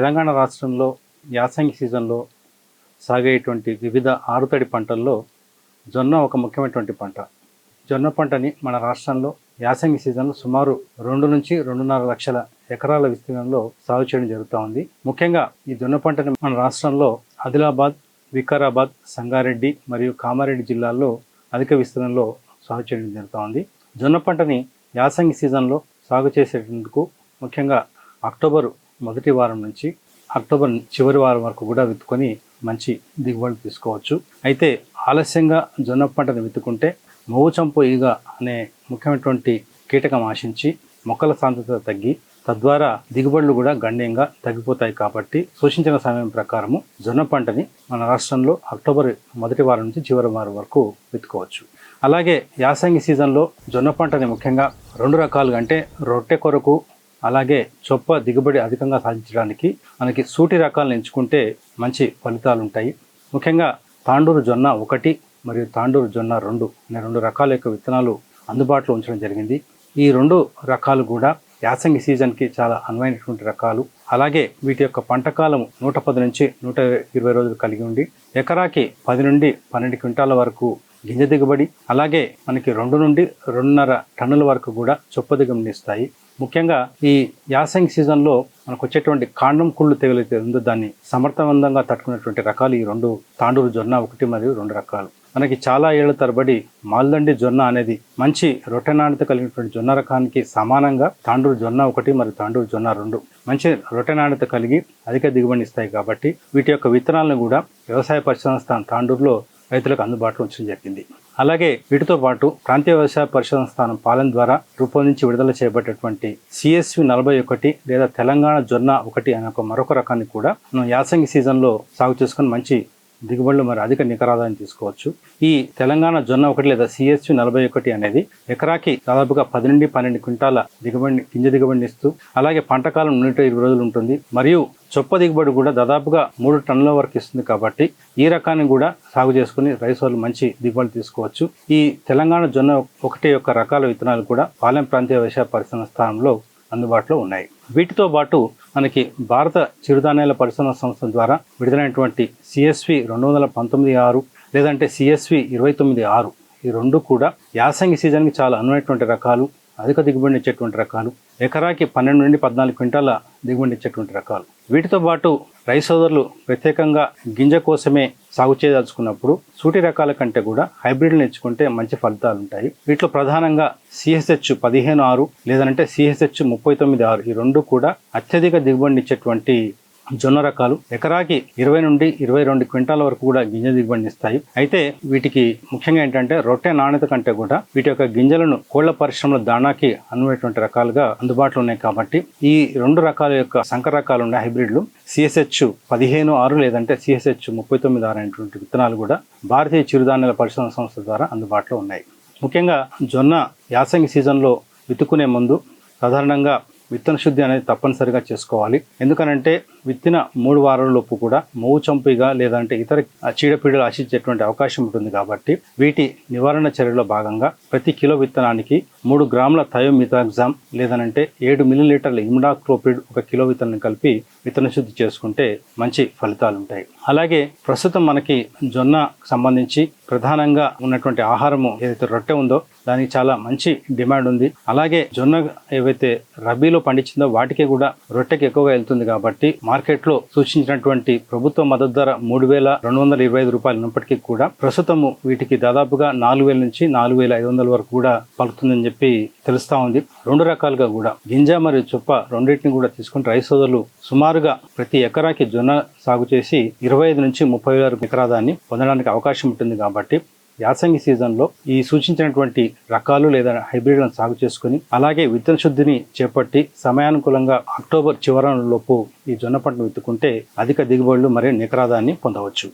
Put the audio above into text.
తెలంగాణ రాష్ట్రంలో యాసంగి సీజన్లో సాగేటువంటి వివిధ ఆరుతడి పంటల్లో జొన్న ఒక ముఖ్యమైనటువంటి పంట. జొన్న పంటని మన రాష్ట్రంలో యాసంగి సీజన్లో సుమారు రెండు నుంచి రెండున్నర లక్షల ఎకరాల విస్తీర్ణంలో సాగు చేయడం జరుగుతూ ఉంది. ముఖ్యంగా ఈ జొన్న పంటని మన రాష్ట్రంలో ఆదిలాబాద్ వికారాబాద్ సంగారెడ్డి మరియు కామారెడ్డి జిల్లాల్లో అధిక విస్తీర్ణంలో సాగు చేయడం జరుగుతూ ఉంది. జొన్న పంటని యాసంగి సీజన్లో సాగు చేసేందుకు ముఖ్యంగా అక్టోబర్ మొదటి వారం నుంచి అక్టోబర్ చివరి వారం వరకు కూడా విత్తుకొని మంచి దిగుబడి తీసుకోవచ్చు. అయితే ఆలస్యంగా జొన్న పంటను విత్తుకుంటే మొవ్వు చంపు ఈగ అనే ముఖ్యమైనటువంటి కీటకం ఆశించి మొక్కల సాంద్రత తగ్గి తద్వారా దిగుబడులు కూడా గణనీయంగా తగ్గిపోతాయి కాబట్టి సూచించిన సమయం ప్రకారము జొన్న పంటని మన రాష్ట్రంలో అక్టోబర్ మొదటి వారం నుంచి చివరి వారం వరకు విత్తుకోవచ్చు అలాగే యాసంగి సీజన్లో జొన్న పంటని ముఖ్యంగా రెండు రకాలుగా అంటే రొట్టె కొరకు అలాగే చొప్ప దిగుబడి అధికంగా సాధించడానికి మనకి సూటి రకాలను ఎంచుకుంటే మంచి ఫలితాలు ఉంటాయి ముఖ్యంగా తాండూరు జొన్న ఒకటి మరియు తాండూరు జొన్న రెండు అనే రెండు రకాల యొక్క విత్తనాలు అందుబాటులో ఉంచడం జరిగింది. ఈ రెండు రకాలు కూడా యాసంగి సీజన్కి చాలా అనువైనటువంటి రకాలు. అలాగే వీటి యొక్క పంట కాలం నూట పది నుంచి నూట ఇరవై రోజులు కలిగి ఉండి ఎకరాకి పది నుండి పన్నెండు క్వింటాల వరకు గింజ దిగుబడి అలాగే మనకి రెండు నుండి రెండున్నర టన్నుల వరకు కూడా చొప్ప దిగుబడిని ఇస్తాయి. ముఖ్యంగా ఈ యాసంగి సీజన్లో మనకు వచ్చేటువంటి కాండం కుళ్ళు తెగులైతే ఉందో దాన్ని సమర్థవంతంగా తట్టుకునేటువంటి రకాలు ఈ రెండు తాండూరు జొన్న ఒకటి మరియు రెండు రకాలు. మనకి చాలా ఏళ్ళ తరబడి మాల్దండి జొన్న అనేది మంచి రొట్టె నాణ్యత కలిగినటువంటి జొన్న రకానికి సమానంగా తాండూరు జొన్న ఒకటి మరియు తాండూరు జొన్న రెండు మంచి రొట్టె నాణ్యత కలిగి అధిక దిగుబడి ఇస్తాయి కాబట్టి వీటి యొక్క విత్తనాలను కూడా వ్యవసాయ పరిశోధన స్థానం తాండూరులో రైతులకు అందుబాటులో ఉంచడం జరిగింది. అలాగే వీటితో పాటు ప్రాంతీయ వ్యవసాయ పరిశోధన స్థానం పాలన ద్వారా రూపొందించి విడుదల చేయబడేటువంటి సిఎస్వి నలభై ఒకటి లేదా తెలంగాణ జొన్న ఒకటి అనే ఒక మరొక రకాన్ని కూడా మనం యాసంగి సీజన్లో సాగు చేసుకొని మంచి దిగుబడులు మరి అధిక నికరాదాన్ని తీసుకోవచ్చు. ఈ తెలంగాణ జొన్న ఒకటి లేదా సిఎస్యు నలభై ఒకటి అనేది ఎకరాకి దాదాపుగా పది నుండి పన్నెండు క్వింటాల దిగుబడిని గింజ దిగుబడిని ఇస్తూ అలాగే పంట కాలం నూట ఇరవై రోజులు ఉంటుంది. మరియు చొప్ప దిగుబడి కూడా దాదాపుగా మూడు టన్నుల వరకు ఇస్తుంది కాబట్టి ఈ రకాన్ని కూడా సాగు చేసుకుని రైతులు మంచి దిగుబడి తీసుకోవచ్చు. ఈ తెలంగాణ జొన్న ఒకటి యొక్క రకాల విత్తనాలు కూడా పాలెం ప్రాంతీయ వ్యవసాయ పరిశ్రమ స్థానంలో అందుబాటులో ఉన్నాయి. వీటితో పాటు మనకి భారత చిరుధాన్యాల పరిశోధన సంస్థ ద్వారా విడుదలైనటువంటి సిఎస్వి రెండు వందల పంతొమ్మిది ఆరు లేదంటే సిఎస్వి ఇరవై తొమ్మిది ఆరు ఈ రెండు కూడా యాసంగి సీజన్కి చాలా అనువైనటువంటి రకాలు అధిక దిగుబడినిచ్చేటువంటి రకాలు ఎకరాకి పన్నెండు నుండి పద్నాలుగు క్వింటాల దిగుబడినిచ్చేటువంటి రకాలు. వీటితో పాటు రైస్ సోదరులు ప్రత్యేకంగా గింజ కోసమే సాగు చేయదలుచుకున్నప్పుడు సూటి రకాల కంటే కూడా హైబ్రిడ్లు ఎంచుకుంటే మంచి ఫలితాలు ఉంటాయి వీటిలో ప్రధానంగా సిహెచ్హెచ్ పదిహేను ఆరు లేదంటే సిఎస్హెచ్ ముప్పై తొమ్మిది ఆరు ఈ రెండు కూడా అత్యధిక దిగుబడినిచ్చేటువంటి జొన్న రకాలు ఎకరాకి ఇరవై నుండి ఇరవై రెండు క్వింటాల వరకు కూడా గింజ దిగుబడిని ఇస్తాయి. అయితే వీటికి ముఖ్యంగా ఏంటంటే రొట్టె నాణ్యత కంటే కూడా వీటి యొక్క గింజలను కోళ్ళ పరిశ్రమల దాణాకి అనువైనటువంటి రకాలుగా అందుబాటులో ఉన్నాయి కాబట్టి ఈ రెండు రకాల యొక్క సంకర రకాలు ఉన్న హైబ్రిడ్లు సిఎస్హెచ్ పదిహేను ఆరు లేదంటే సిఎస్హెచ్ ముప్పై తొమ్మిది ఆరు అనేటువంటి విత్తనాలు కూడా భారతీయ చిరుధాన్యాల పరిశోధన సంస్థ ద్వారా అందుబాటులో ఉన్నాయి. ముఖ్యంగా జొన్న యాసంగి సీజన్లో విత్తుకునే ముందు సాధారణంగా విత్తన శుద్ధి అనేది తప్పనిసరిగా చేసుకోవాలి. ఎందుకనంటే విత్తిన మూడు వారాలలోపు కూడా మూవు చంపిగా లేదంటే ఇతర చీడపీడలు ఆశించేటువంటి అవకాశం ఉంటుంది కాబట్టి వీటి నివారణ చర్యలో భాగంగా ప్రతి కిలో విత్తనానికి మూడు గ్రాముల థయోమిథాగ్జామ్ లేదనంటే ఏడు మిల్లీలీటర్ల ఇమ్డాక్లోపిడ్ ఒక కిలో విత్తనం కలిపి విత్తన శుద్ధి చేసుకుంటే మంచి ఫలితాలు ఉంటాయి అలాగే ప్రస్తుతం మనకి జొన్న సంబంధించి ప్రధానంగా ఉన్నటువంటి ఆహారము ఏదైతే రొట్టె ఉందో దానికి చాలా మంచి డిమాండ్ ఉంది. అలాగే జొన్న ఏవైతే రబీలో పండించిందో వాటికి కూడా రొట్టెకి ఎక్కువగా వెళ్తుంది కాబట్టి మార్కెట్లో సూచించినటువంటి ప్రభుత్వ మద్దతు ధర మూడు వేల రెండు వందల ఇరవై ఐదు రూపాయలు ఉన్నప్పటికీ కూడా ప్రస్తుతము వీటికి దాదాపుగా నాలుగు వేల నుంచి నాలుగు వేల ఐదు వందల వరకు కూడా పలుకుతుందని చెప్పి తెలుస్తా ఉంది. రెండు రకాలుగా కూడా గింజ మరియు చొప్ప రెండింటిని కూడా తీసుకుంటే రైతు సోదరులు సుమారుగా ప్రతి ఎకరాకి జొన్న సాగు చేసి ఇరవై ఐదు నుంచి ముప్పై వేల ఎకరాదాన్ని పొందడానికి అవకాశం ఉంటుంది కాబట్టి కాబట్టి యాసంగి సీజన్లో ఈ సూచించినటువంటి రకాలు లేదా హైబ్రిడ్లను సాగు చేసుకుని అలాగే విత్తన శుద్ధిని చేపట్టి సమయానుకూలంగా అక్టోబర్ చివరలోపు ఈ జొన్న పంటను విత్తుకుంటే అధిక దిగుబడులు మరియు నికరాదాన్ని పొందవచ్చు.